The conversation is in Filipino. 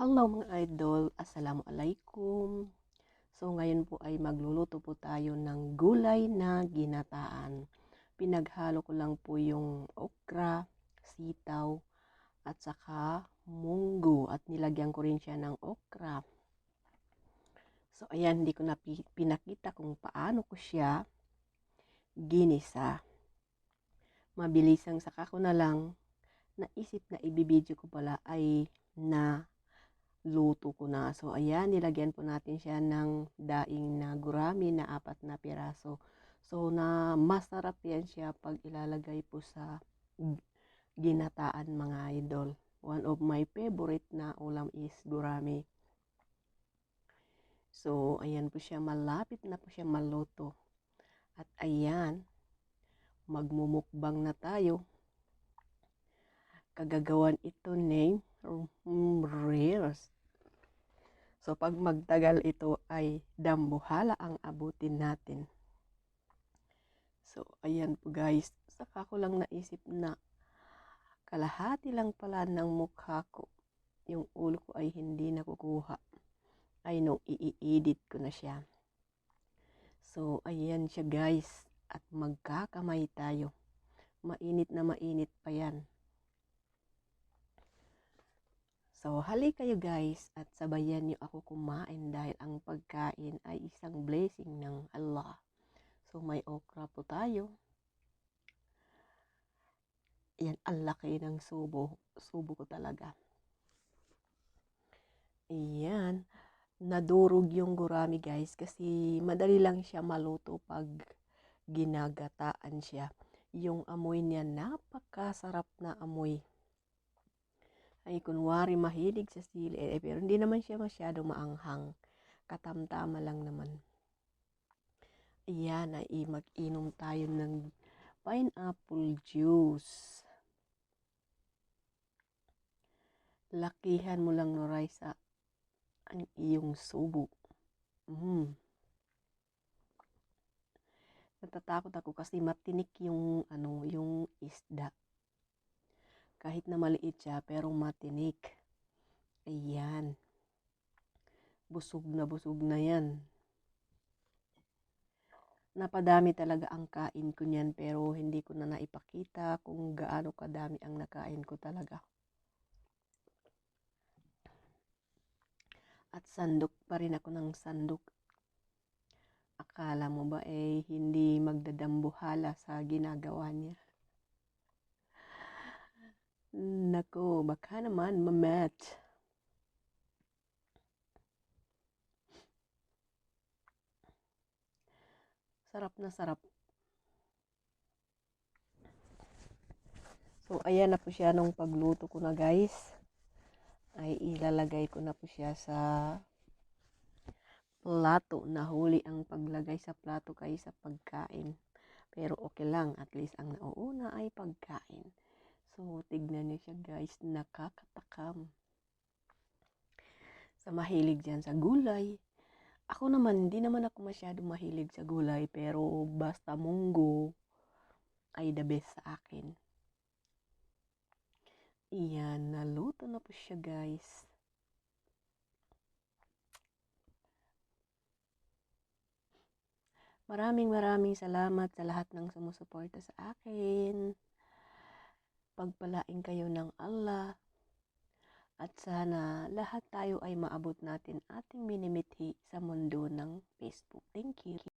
Hello mga idol, Assalamualaikum. So ngayon po ay magluluto po tayo ng gulay na ginataan. Pinaghalo ko lang po yung okra, sitaw, at saka munggo at nilagyan ko rin siya ng okra. So ayan, hindi ko na pi- pinakita kung paano ko siya ginisa. Mabilisang saka ko na lang naisip na ibibideo ko pala ay na luto ko na. So, ayan, nilagyan po natin siya ng daing na gurami na apat na piraso. So, na masarap yan siya pag ilalagay po sa ginataan mga idol. One of my favorite na ulam is gurami. So, ayan po siya, malapit na po siya maluto. At ayan, magmumukbang na tayo. Kagagawan ito ng mm, reels. So, pag magtagal ito ay dambuhala ang abutin natin. So, ayan po guys. Saka ko lang naisip na kalahati lang pala ng mukha ko. Yung ulo ko ay hindi nakukuha. Ay no, i-edit ko na siya. So, ayan siya guys. At magkakamay tayo. Mainit na mainit pa yan. So, hali kayo guys at sabayan niyo ako kumain dahil ang pagkain ay isang blessing ng Allah. So, may okra po tayo. Yan, ang laki ng subo. Subo ko talaga. Ayan. Nadurog yung gurami guys kasi madali lang siya maluto pag ginagataan siya. Yung amoy niya napakasarap na amoy ay kunwari mahilig sa sili eh, pero hindi naman siya masyado maanghang. Katamtama lang naman. Ayan ay mag-inom tayo ng pineapple juice. Lakihan mo lang Noray sa ang iyong subo. Mm. natatakot ako kasi matinik yung ano yung isda kahit na maliit siya, pero matinik. Ayan. Busog na busog na yan. Napadami talaga ang kain ko niyan, pero hindi ko na naipakita kung gaano kadami ang nakain ko talaga. At sandok pa rin ako ng sandok. Akala mo ba eh hindi magdadambuhala sa ginagawa niya? Nako, baka naman mamet. Sarap na sarap. So, ayan na po siya nung pagluto ko na guys. Ay ilalagay ko na po siya sa plato. Nahuli ang paglagay sa plato kay sa pagkain. Pero okay lang, at least ang nauuna ay pagkain. So, tignan niyo siya guys, nakakatakam. Sa mahilig dyan sa gulay. Ako naman, hindi naman ako masyado mahilig sa gulay, pero basta munggo ay the best sa akin. Iyan, naluto na po siya guys. Maraming maraming salamat sa lahat ng sumusuporta sa akin pagpalain kayo ng Allah. At sana lahat tayo ay maabot natin ating minimithi sa mundo ng Facebook. Thank you.